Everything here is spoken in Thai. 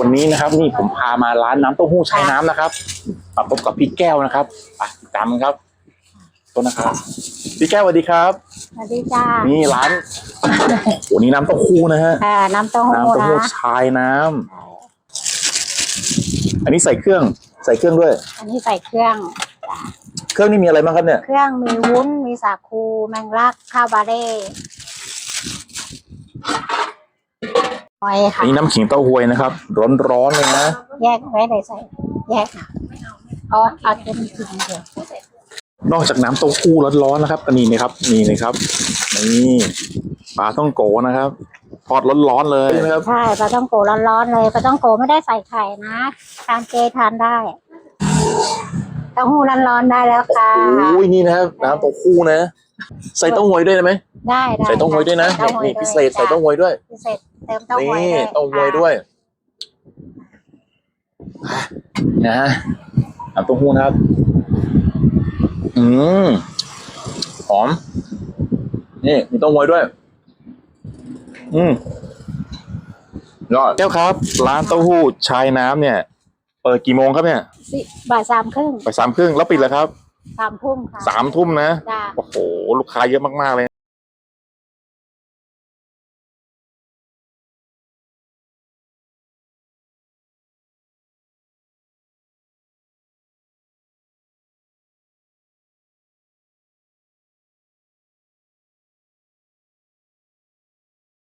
วันนี้นะครับ นี่ผมพามาร้านน้ำเต้าหู้ชายน้ำนะครับมาพบกับพี่แก้วนะครับอะติดตามกันครับต้นนะครับพี่แก้วสวัสดีครับ สวัสดีจ้านี่ร้านโอ้นี่น้ำเต้าหู้นะฮะอ่าน้ำเต้าหู้น้ำเต้าหู้นะชายน้ำอันนี้ใส่เครื่องใส่เครื่องด้วย อันนี้ใส่เครื่อง เครื่องนี่มีอะไรบ้างครับเนี่ย เครื่องมีวุ้น มีสาคู แมงลัก ข้าวบาเร่ หอยอัค่ะนนี้น้ำขิงเต้าหวยนะครับร้อนๆเลยนะแยกไว้เลยใส่ แยกค่ะเอาเอาเป็นจริงเดียวนอกจากน้ำเต้าหู้ร้อนๆนะครับอันนี้นะครับนี่นะครับนี่ปลาต้องโกนะครับทอดร้อนๆเลยนะครับ ใช่ปลาต้องโกร้อนๆเลยปลาต้องโกไม่ได้ใส่ไข่นะ ทานเจทานได้เต้าหู้ร้อนๆได้แล้วค่ะ โอ้ยนี่นะครับน้ำเต้าหู้นะ ใส่เต้าหวยด้วยได้ไหมได้ได้ใส่เต้าหวยด้วยนะเต้าหวยนี่ด้วพิเศษใส่เต้าหวยด้วยพิเศษเติมเต้าหวยนี่ด้วยเต้าหวยด้วยนะฮะน้ำเต้าหู้นะครับ อืมหอม นี่มีเต้าหวยด้วย อืมยอดแก้วครับ ร้านเต้าหู้ชายน้ำเนี่ยเปิดกี่โมงครับเนี่ยสิบ่ายสามครึ่งไปสามครึ่งแล้วปิดแล้วครับสามทุ่มค่ะสามทุ่มนะ จ้า โอ้โห ลูกค้าเยอะมากๆเลย